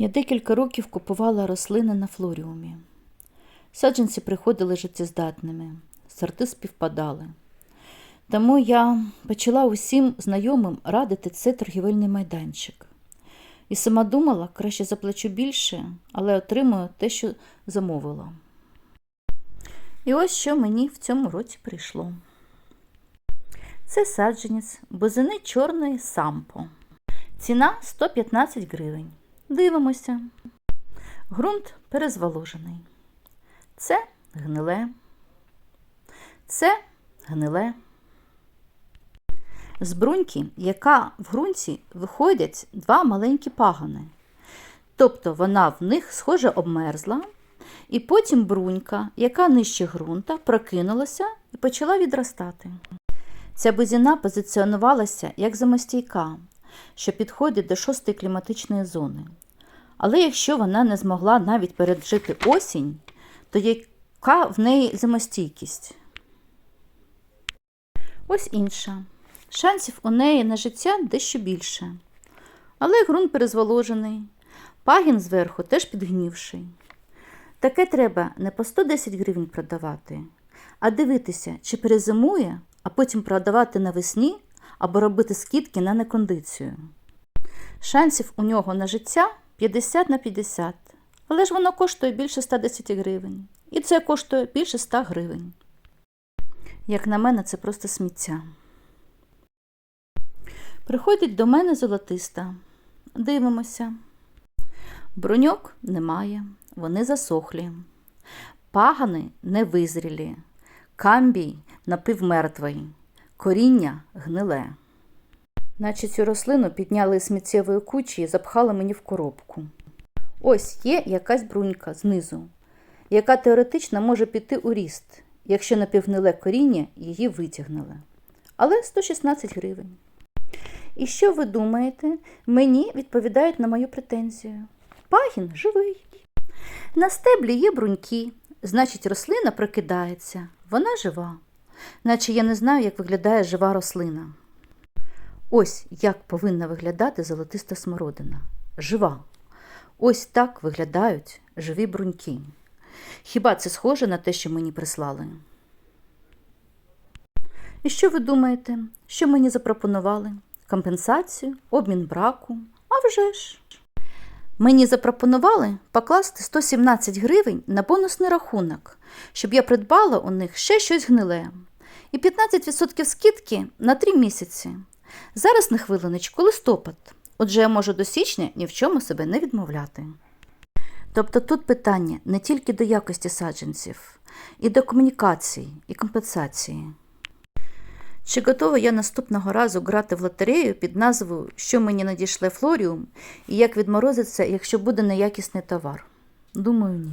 Я декілька років купувала рослини на флоріумі. Саджанці приходили життєздатними, сорти співпадали. Тому я почала усім знайомим радити цей торгівельний майданчик. І сама думала, краще заплачу більше, але отримую те, що замовила. І ось що мені в цьому році прийшло. Це саджанець бузини чорної сампо. Ціна 115 гривень. Дивимося. Грунт перезволожений. Це гниле. Це гниле. З бруньки, яка в ґрунті виходять два маленькі пагани. Тобто вона в них схоже обмерзла, і потім брунька, яка нижче ґрунта, прокинулася і почала відростати. Ця бузина позиціонувалася як зимостійка, що підходить до шостої кліматичної зони. Але якщо вона не змогла навіть пережити осінь, то яка в неї зимостійкість? Ось інша. Шансів у неї на життя дещо більше. Але ґрунт перезволожений, пагін зверху теж підгнівший. Таке треба не по 110 гривень продавати, а дивитися, чи перезимує, а потім продавати навесні або робити скидки на некондицію. Шансів у нього на життя 50 на 50, але ж воно коштує більше 110 гривень. І це коштує більше 100 гривень. Як на мене, це просто сміття. Приходить до мене золотиста. Дивимося. Броньок немає, вони засохлі. Пагани не визрілі, камбій напівмертвий, коріння гниле. Наче цю рослину підняли з сміттєвої кучі і запхали мені в коробку. Ось є якась брунька знизу, яка теоретично може піти у ріст, якщо напівгниле коріння її витягнули. Але 116 гривень. І що ви думаєте? Мені відповідають на мою претензію. Пагін живий. На стеблі є бруньки, значить, рослина прокидається. Вона жива. Наче я не знаю, як виглядає жива рослина. Ось як повинна виглядати золотиста смородина. Жива. Ось так виглядають живі бруньки. Хіба це схоже на те, що мені прислали? І що ви думаєте, що мені запропонували? Компенсацію, обмін браку? А вже ж. Мені запропонували покласти 117 гривень на бонусний рахунок, щоб я придбала у них ще щось гниле. І 15% скидки на 3 місяці. Зараз на хвилиночку листопад. Отже, я можу до січня ні в чому себе не відмовляти. Тобто тут питання не тільки до якості саджанців, і до комунікації, і компенсації. Чи готова я наступного разу грати в лотерею під назвою Що мені надійшле флоріум і як відморозиться, якщо буде неякісний товар? Думаю, ні.